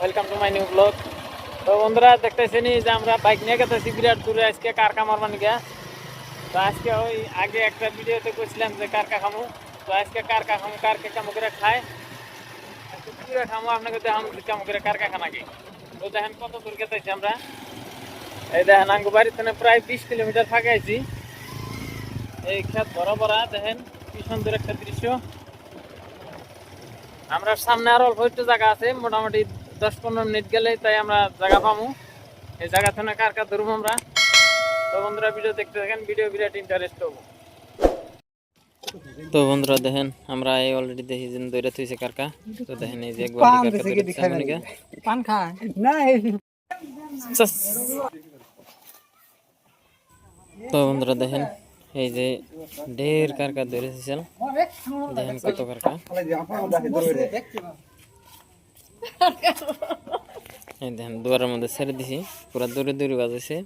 Welcome to my new blog তো বন্ধুরা, দেখতেছেন যে আমরা বাইক নিয়ে গেতেছি বিরাট দূরে, আজকে কার কামার মানে গিয়া। তো আজকে ওই আগে একটা ভিডিওতে কইছিলাম যে কার কা খামু। তো আজকে কার কা খামু কার কে কামু করে খায়? আজকে পুরো খামু, আপনাকে দেখাম যে করে কার কা খানা কি। তো দেখেন কত দূর গেতেছি আমরা। এই দেখেন আঙ্গু বাড়ি থেকে প্রায় বিশ কিলোমিটার ফাঁকে আছি এই খেত বড় বড় দেখেন। কি সুন্দর একটা দৃশ্য। আমরা সামনে আর অল্প একটু জায়গা আছে মোটামুটি দশ পনেরো মিনিট গেলে তাই আমরা জায়গা পাবো এই জায়গা থেকে কার কার ধরবো আমরা। তো বন্ধুরা ভিডিও দেখতে থাকেন ভিডিও বিরাট ইন্টারেস্ট হব। তো বন্ধুরা দেখেন আমরা এই অলরেডি দেখি যে দৈরা থইছে কারকা তো দেখেন এই যে একবার কারকা পান খায় না। তো বন্ধুরা দেখেন এই যে ঢের কারকা ধরে থইছেন দেখেন কত কারকা। এই দেখেন, দুয়ারের মধ্যে ছেড়ে দিছি, পুরা দূরে দূরে বাজেছে।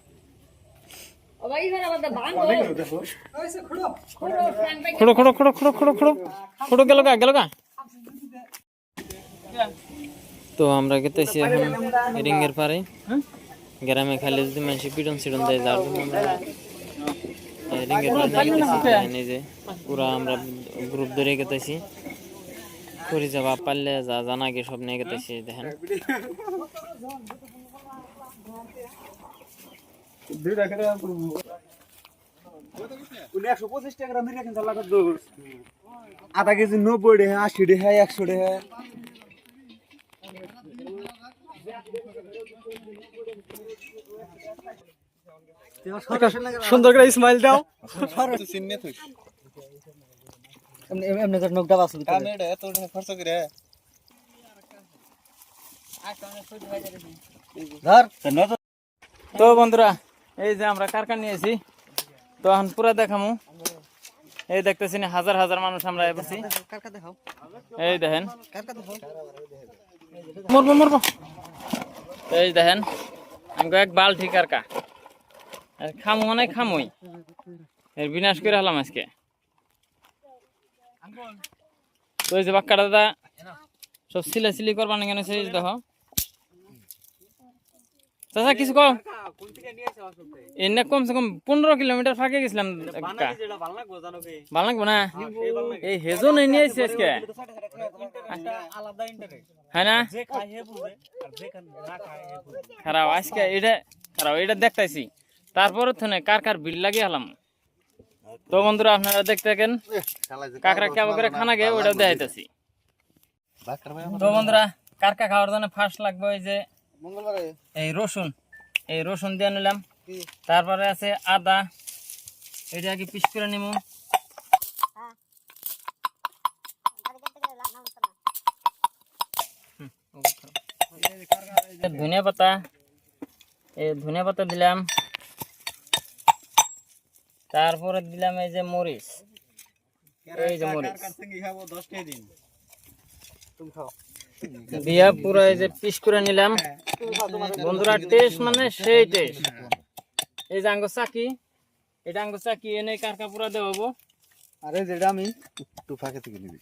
খুড়ো খুড়ো খুড়ো খুড়ো খুড়ো খুড়ো খুড়ো, গেল গা গেল গা। তো আমরা গেতেছি এখন রিঙ্গের পারে গ্রামে খালি যদি মানুষ পিটন সিটন দেয়, যার জন্য পারে নিয়ে গেতেছি দেখেন এই যে পুরা আমরা গ্রুপ ধরে গেতেছি। করি যাবা পারলে যা জানা গে সব নিয়ে গেতেছি দেখেন। একশো পঁচিশ টাকা আধা কেজি নব্বই টাকা আশি টাকা একশো টাকা। সুন্দর করে স্মাইল দাও। এমনি এমনি করে নকটা বাসু ধর তো বন্ধুরা এই যে আমরা কারখানা নিয়েছি তো এখন পুরা দেখামু। এই দেখতেছি না হাজার হাজার মানুষ আমরা এসেছি। এই দেখেন। মরবো মরবো। এই দেখেন আমাকে এক বালটি কারকা আর খামু মানে খামুই। এর বিনাশ করে হলাম আজকে। তো এই যে বাক্কা দাদা, সব সিলা সিলি করবা না কেন সেই দেখো। চাচা, কিছু কম এনে কমসে কম পনেরো কিলোমিটার ফাঁকে গেছিলাম। ভালো লাগবো না? এই হেজো নেই নিয়ে এসছি আজকে। হ্যাঁ না? খারাপ, আজকে এটা খারাপ, এটা দেখতেছি তারপরে তো না কার কার বিল লাগিয়ে হলাম তো বন্ধুরা আপনারা দেখতে থাকেন কাকরা কেমন করে খানা গে ওটাও দেখাইতেছি তো বন্ধুরা কারকা খাওয়ার জন্য ফার্স্ট লাগবে ওই যে এই রসুন। এই রসুন দিয়ে নিলাম। তারপরে আছে আদা। এটা আগে পিস করে নিমু। ধনিয়া পাতা। এই ধনিয়া পাতা দিলাম। তারপরে দিলাম এই যে মরিচ। এই যে মরিচ। তুমি খাও। দিয়া পুরো এই যে পিস করে নিলাম। বন্ধুরা টেস্ট মানে সেই টেস্ট এই যে আঙ্গ চাকি এটা আঙ্গ চাকি এনে কারকা পুরা দেবো আরে যেটা আমি একটু ফাঁকে থেকে নিবি।